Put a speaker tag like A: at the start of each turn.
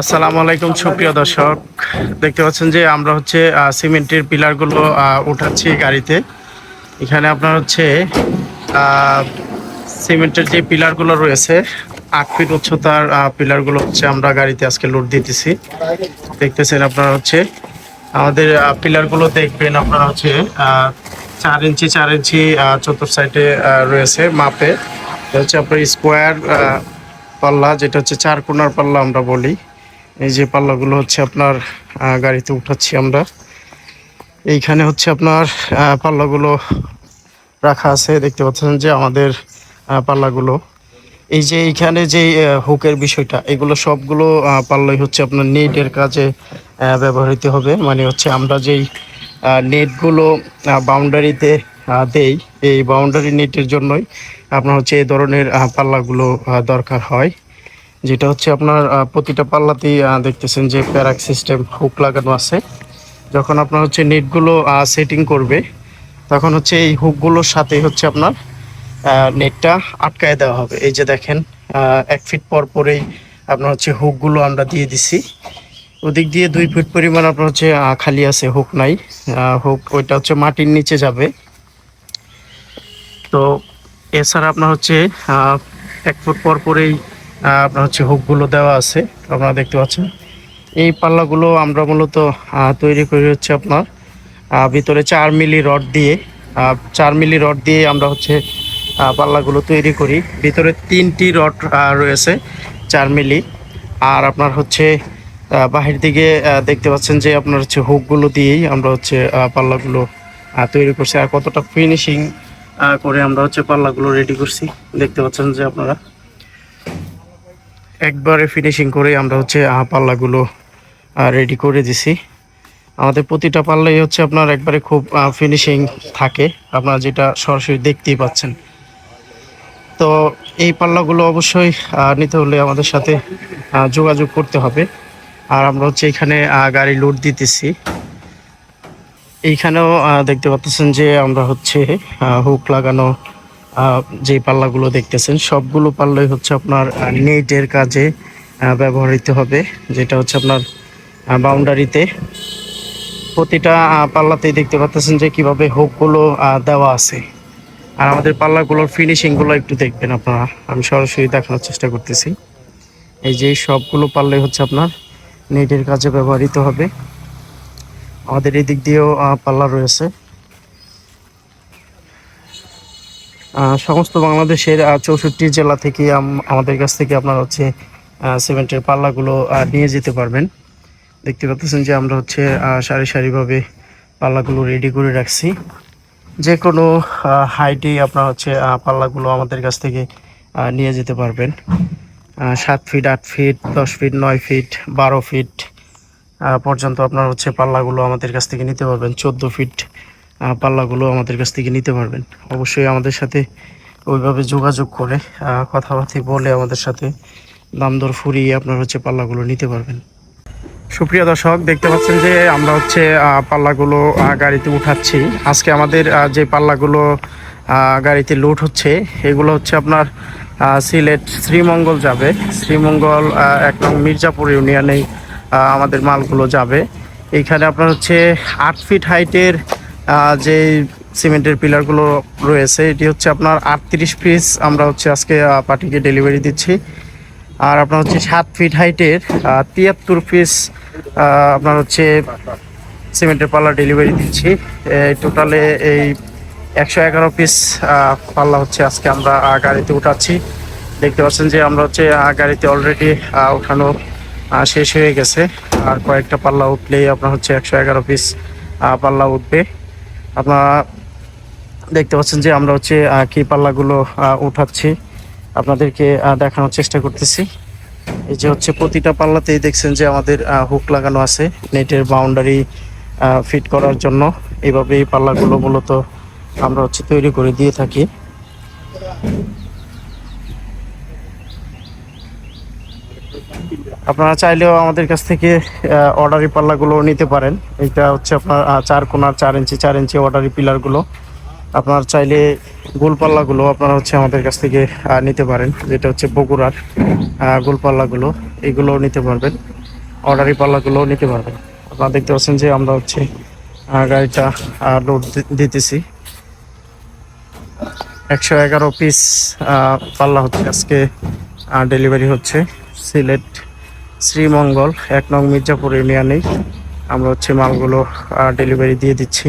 A: আসসালামু আলাইকুম সুপ্রিয় দর্শক। দেখতে পাচ্ছেন যে আমরা হচ্ছে সিমেন্টের পিলারগুলো উঠাচ্ছি গাড়িতে। এখানে আপনার হচ্ছে সিমেন্টের যে পিলারগুলো রয়েছে আট ফিট উচ্চতার পিলারগুলো হচ্ছে আমরা গাড়িতে আজকে লোড দিতেছি। দেখতেছেন আপনারা হচ্ছে আমাদের পিলারগুলো দেখবেন আপনারা হচ্ছে চার ইঞ্চি চার ইঞ্চি আহ, চতুর্থ সাইডে রয়েছে মাপে হচ্ছে আপনার স্কোয়ার পাল্লা যেটা হচ্ছে চার কোনার পাল্লা আমরা বলি। এই যে পাল্লাগুলো হচ্ছে আপনার গাড়িতে উঠাচ্ছি আমরা। এইখানে হচ্ছে আপনার পাল্লাগুলো রাখা আছে। দেখতে পাচ্ছেন যে আমাদের পাল্লাগুলো। এই যে এইখানে যে হুকের বিষয়টা, এগুলো সবগুলো পাল্লাই হচ্ছে আপনার নেটের কাজে ব্যবহৃত হবে। মানে হচ্ছে আমরা যেই নেটগুলো বাউন্ডারিতে দেই, এই বাউন্ডারি নেটের জন্যই আপনার হচ্ছে এই ধরনের পাল্লাগুলো দরকার হয়। যেটা হচ্ছে আপনার প্রতিটা পাল্লাতেই দেখতেছেন যে প্যারাক সিস্টেম হুক লাগানো আছে। যখন আপনার হচ্ছে নেটগুলো সেটিং করবে, তখন হচ্ছে এই হুকগুলোর সাথে হচ্ছে আপনার নেটটা আটকায় দেওয়া হবে। এই যে দেখেন এক ফিট পর পরেই আপনার হচ্ছে হুকগুলো আমরা দিয়ে দিছি। ওদিক দিয়ে দুই ফিট পরিমাণ আপনার হচ্ছে খালি আছে, হুক নাই। হুক, ওইটা হচ্ছে মাটির নিচে যাবে। তো এছাড়া আপনার হচ্ছে এক ফুট পর পরেই আপনার হচ্ছে হুকগুলো দেওয়া আছে, আপনারা দেখতে পাচ্ছেন। এই পাল্লাগুলো আমরা মূলত তৈরি করি হচ্ছে আপনার ভিতরে চার মিলি রড দিয়ে চার মিলি রড দিয়ে আমরা হচ্ছে পাল্লাগুলো তৈরি করি। ভিতরে তিনটি রড রয়েছে চার মিলি। আর আপনার হচ্ছে বাহির দিকে দেখতে পাচ্ছেন যে আপনার হচ্ছে হুকগুলো দিয়েই আমরা হচ্ছে পাল্লাগুলো তৈরি করছি। আর কতটা ফিনিশিং করে আমরা হচ্ছে পাল্লাগুলো রেডি করছি, দেখতে পাচ্ছেন যে আপনারা। একবারে ফিনিশিং করে আমরা হচ্ছে পাল্লাগুলো রেডি করে দিছি। আমাদের প্রতিটা পাল্লাই হচ্ছে আপনার একবারে খুব ফিনিশিং থাকে। আপনারা যেটা সরাসরি দেখতেই পাচ্ছেন। তো এই পাল্লাগুলো অবশ্যই নিতে হলে আমাদের সাথে যোগাযোগ করতে হবে। আর আমরা হচ্ছে এখানে গাড়ি লোড দিতেছি। এইখানেও দেখতে পাচ্ছেন যে আমরা হচ্ছে হুক লাগানো যে পাল্লাগুলো দেখতেছেন, সবগুলো পাল্লাই হচ্ছে আপনার নেটের কাজে ব্যবহৃত হবে, যেটা হচ্ছে আপনার বাউন্ডারিতে প্রতিটা পাল্লাতেই দেখতে পাচ্ছেন যে কীভাবে হোকগুলো দেওয়া আছে। আর আমাদের পাল্লাগুলোর ফিনিশিংগুলো একটু দেখবেন আপনারা। আমি সরাসরি দেখানোর চেষ্টা করতেছি। এই যে সবগুলো পাল্লাই হচ্ছে আপনার, নেটের কাজে ব্যবহৃত হবে। আমাদের এই দিক দিয়েও পাল্লা রয়েছে। সমস্ত বাংলাদেশের চৌষট্টি জেলা থেকে আমাদের কাছ থেকে আপনার হচ্ছে সিমেন্টের পাল্লাগুলো নিয়ে যেতে পারবেন। দেখতে পাচ্ছেন যে আমরা হচ্ছে সারি সারিভাবে পাল্লাগুলো রেডি করে রাখছি। যে কোনো হাইটে আপনার হচ্ছে পাল্লাগুলো আমাদের কাছ থেকে নিয়ে যেতে পারবেন। সাত ফিট আট ফিট দশ ফিট নয় ফিট বারো ফিট পর্যন্ত আপনার হচ্ছে পাল্লাগুলো আমাদের কাছ থেকে নিতে পারবেন। চোদ্দ ফিট পাল্লাগুলো আমাদের কাছ থেকে নিতে পারবেন। অবশ্যই আমাদের সাথে ওইভাবে যোগাযোগ করে কথাবার্তা বলে আমাদের সাথে দাম দর ফুরিয়ে আপনার হচ্ছে পাল্লাগুলো নিতে পারবেন। সুপ্রিয় দর্শক দেখতে পাচ্ছেন যে আমরা হচ্ছে পাল্লাগুলো গাড়িতে উঠাচ্ছি। আজকে আমাদের যে পাল্লাগুলো গাড়িতে লোড হচ্ছে এগুলো হচ্ছে আপনার সিলেট শ্রীমঙ্গল যাবে। শ্রীমঙ্গল এক নং মির্জাপুর ইউনিয়নে আহ, আমাদের মালগুলো যাবে। এইখানে আপনার হচ্ছে আট ফিট হাইটের যে সিমেন্টের পিলারগুলো রয়েছে, এটি হচ্ছে আপনার আটত্রিশ পিস আমরা হচ্ছে আজকে পার্টিকে ডেলিভারি দিচ্ছি। আর আপনার হচ্ছে সাত ফিট হাইটের তিয়াত্তর পিস আপনার হচ্ছে সিমেন্টের পাল্লা ডেলিভারি দিচ্ছি। টোটালে এই একশো এগারো পিস পাল্লা হচ্ছে আজকে আমরা গাড়িতে উঠাচ্ছি। দেখতে পাচ্ছেন যে আমরা হচ্ছে গাড়িতে অলরেডি উঠানো শেষ হয়ে গেছে। আর কয়েকটা পাল্লা উঠলেই আপনার হচ্ছে একশো এগারো পিস পাল্লা উঠবে। আপনারা দেখতে পাচ্ছেন যে আমরা হচ্ছে কি পাল্লাগুলো উঠাচ্ছি। আপনাদেরকে দেখানোর চেষ্টা করতেছি। এই যে হচ্ছে প্রতিটা পাল্লাতেই দেখছেন যে আমাদের হুক লাগানো আছে নেটের বাউন্ডারি ফিট করার জন্য। এইভাবে এই পাল্লাগুলো মূলত আমরা হচ্ছে তৈরি করে দিয়ে থাকি। আপনারা চাইলেও আমাদের কাছ থেকে অর্ডারি পাল্লাগুলো নিতে পারেন। এটা হচ্ছে আপনার চার কোনার চার ইঞ্চি চার ইঞ্চি অর্ডারি পিলারগুলো। আপনার চাইলে গোলপাল্লাগুলো আপনারা হচ্ছে আমাদের কাছ থেকে নিতে পারেন। যেটা হচ্ছে বগুড়ার গোলপাল্লাগুলো এগুলো নিতে পারবেন। অর্ডারি পাল্লাগুলো নিতে পারবেন। আপনারা দেখতে পাচ্ছেন যে আমরা হচ্ছে গাড়িটা লোড দিতেছি। একশো এগারো পিস পাল্লা হচ্ছে আজকে ডেলিভারি হচ্ছে। সিলেট শ্রীমঙ্গল এক নং মির্জাপুর ইউনিয়নে আমরা হচ্ছে মালগুলো ডেলিভারি দিয়ে দিচ্ছি।